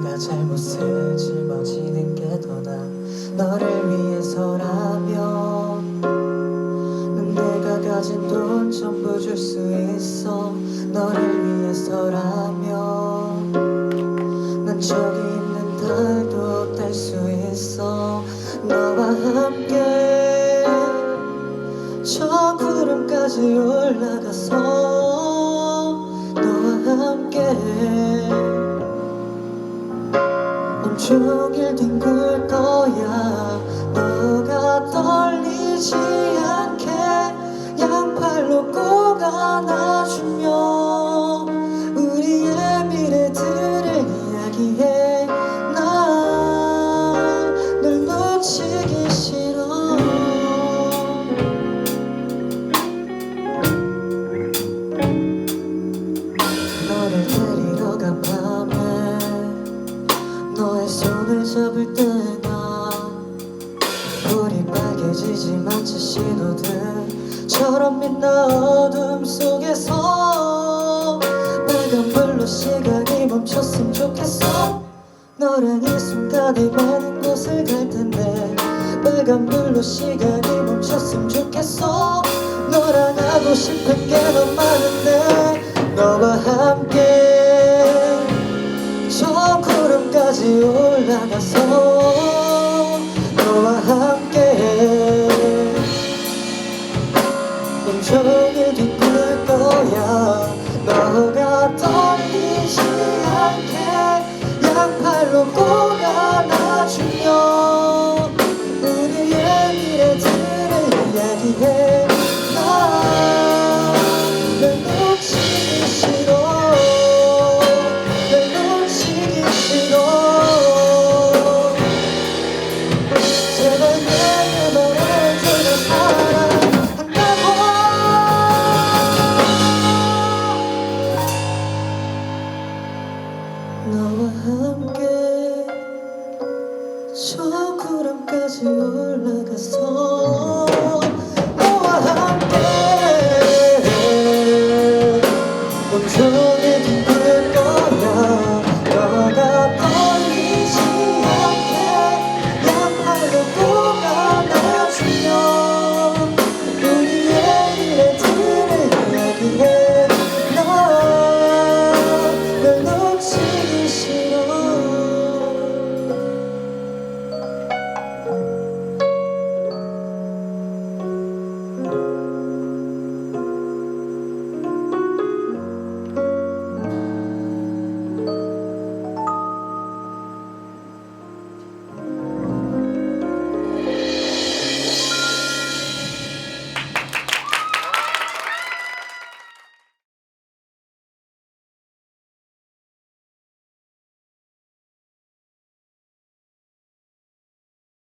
내가 잘못을 짊어지는 게 더 나 너를 위해서라면. 내가 가진 돈 전부 줄 수 있어. 너를 위해서라면. 난 저기 있는 달도 딸 수 있어. 너와 함께 저 구름까지 올라가서 너와 함께 온종일 뒹굴 거야. 너가 떨리지 않게 손을 잡을 때가 불이 빨개지지만 제 신호등처럼 빛나 어둠 속에서 빨간 불로 시간이 멈췄으면 좋겠어. 너랑 이 순간에 많은 곳을 갈 텐데 빨간 불로 시간이 멈췄으면 좋겠어. 너랑 하고 싶은 게 너무 많은데 너와 함께 저 구름까지 올라가서